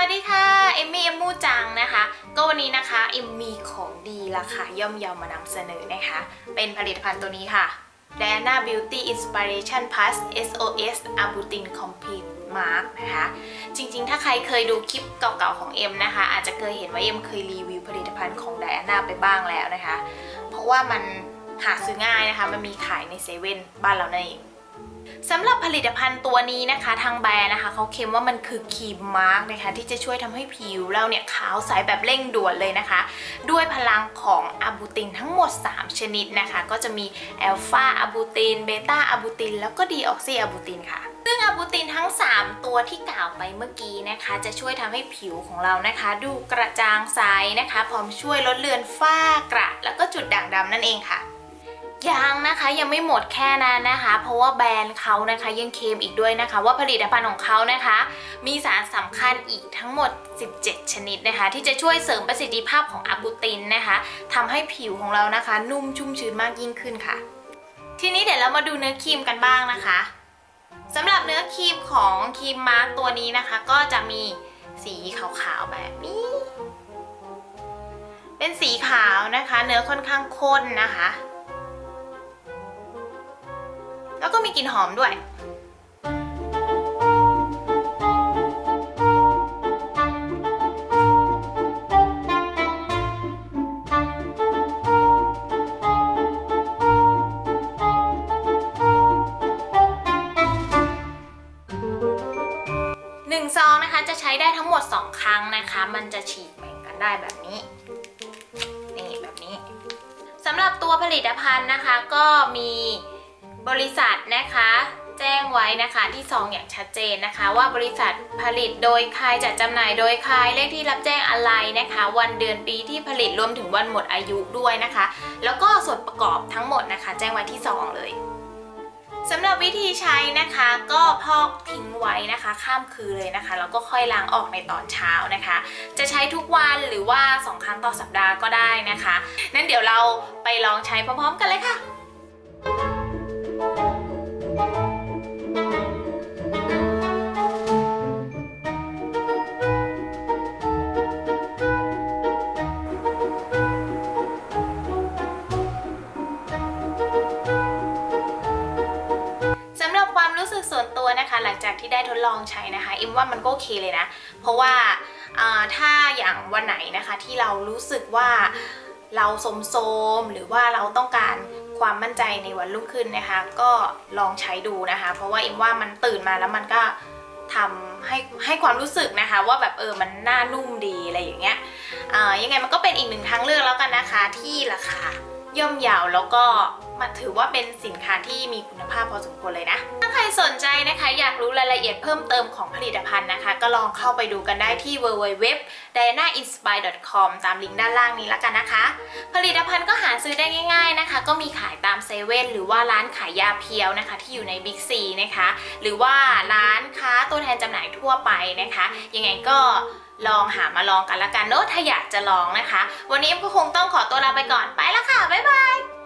วัสดีค่ะ เอมมี่เอมมูจังนะคะ ก็วันนี้นะคะ เอมมีของดีราคาย่อมเยาวมานำเสนอนะคะ เป็นผลิตภัณฑ์ตัวนี้ค่ะ Diana Beauty Inspiration Plus SOS Abutin Complete Mark นะคะ จริงๆ ถ้าใครเคยดูคลิปเก่าๆ ของเอ็มนะคะ อาจจะเคยเห็นว่าเอ็มเคยรีวิวผลิตภัณฑ์ของ Diana ไปบ้างแล้วนะคะ เพราะว่ามันหาซื้อง่ายนะคะ มันมีขายในเซเว่นบ้านเรานั่นเอง สำหรับผลิตภัณฑ์ตัวนี้นะคะทางแบรนด์นะคะเขาเค็มว่ามันคือครีมมาร์กนะคะที่จะช่วยทำให้ผิวเราเนี่ยขาวใสแบบเร่งด่วนเลยนะคะ ด้วยพลังของอะบูตินทั้งหมด 3 ชนิดนะคะ ก็จะมีแอลฟาอะบูตินเบต้าอะบูตินแล้วก็ดีออกซิอะบูตินค่ะซึ่งอะบูตินทั้ง 3 ตัวที่กล่าวไปเมื่อกี้นะคะ จะช่วยทำให้ผิวของเรานะคะ ดูกระจ่างใสนะคะ พร้อมช่วยลดเลือนฝ้ากระ แล้วก็จุดด่างดำนั่นเองค่ะ ยังนะคะยังไม่หมดแค่นั้นนะคะ เพราะว่าแบรนด์เขานะคะยังเคมอีกด้วยนะคะ ว่าผลิตภัณฑ์ของเขานะคะ มีสารสำคัญอีกทั้งหมด 17 ชนิดนะคะ ที่จะช่วยเสริมประสิทธิภาพของอะบูตินนะคะทำให้ผิวของเรานะคะ นุ่มชุ่มชื้นมากยิ่งขึ้นค่ะ ทีนี้เดี๋ยวเรามาดูเนื้อครีมกันบ้างนะคะสำหรับเนื้อครีมของครีมมาร์กตัวนี้นะคะ ก็จะมีสีขาวๆแบบนี้ เป็นสีขาวนะคะ เนื้อค่อนข้างข้นนะคะ แล้วก็มีกลิ่นหอมด้วย หนึ่งซองนะคะจะใช้ได้ทั้งหมด 2 ครั้งนะคะ มันจะฉีกแบ่งกันได้แบบนี้นี่แบบนี้สำหรับตัวผลิตภัณฑ์นะคะก็มี บริษัทนะคะ แจ้งไว้นะคะที่ซองอย่างชัดเจนนะคะ ว่าบริษัทผลิตโดยใครจัดจำหน่ายโดยใครเลขที่รับแจ้งอะไรนะคะ วันเดือนปีที่ผลิตรวมถึงวันหมดอายุด้วยนะคะ แล้วก็ส่วนประกอบทั้งหมดนะคะ แจ้งไว้ที่ซองเลยสำหรับวิธีใช้นะคะก็พอกทิ้งไว้นะคะ ข้ามคืนเลยนะคะแล้วก็ค่อยล้างออกในตอนเช้านะคะ จะใช้ทุกวันหรือว่า 2 ครั้งต่อสัปดาห์ก็ได้นะคะ นั้นเดี๋ยวเราไปลองใช้พร้อมๆกันเลยค่ะ จากที่ได้ทดลองใช้นะคะอิมว่ามันก็โอเคเลยนะ เพราะว่าถ้าอย่างวันไหนนะคะที่เรารู้สึกว่าเราสมโซมหรือว่าเราต้องการความมั่นใจในวันรุ่งขึ้นนะคะ ก็ลองใช้ดูนะคะ เพราะว่าอิมว่ามันตื่นมาแล้วมันก็ทำให้ให้ความรู้สึกนะคะ ว่าแบบเออมันน่านุ่มดีอะไรอย่างเงี้ยยังไงมันก็เป็นอีกหนึ่งทางเลือกแล้วกันนะคะที่ราคา ย่อมเยาวแล้วก็มาถือว่าเป็นสินค้าที่มีคุณภาพพอสมควรเลยนะ ถ้าใครสนใจนะคะ อยากรู้รายละเอียดเพิ่มเติมของผลิตภัณฑ์นะคะ ก็ลองเข้าไปดูกันได้ที่ www.dianainspire.com ตามลิงก์ด้านล่างนี้แล้วกันนะคะ ผลิตภัณฑ์ก็หาซื้อได้ง่ายๆนะคะ ก็มีขายตามเซเว่นหรือว่าร้านขายยาเพียวนะคะ ที่อยู่ในบิ๊กซีนะคะ หรือว่าร้านค้าตัวแทนจำหน่ายทั่วไปนะคะ ยังไงก็ ลองหามาลองกันละกันเนอะถ้าอยากจะลองนะคะ วันนี้เอ็มก็คงต้องขอตัวลาไปก่อนไปแล้วค่ะบ๊ายบาย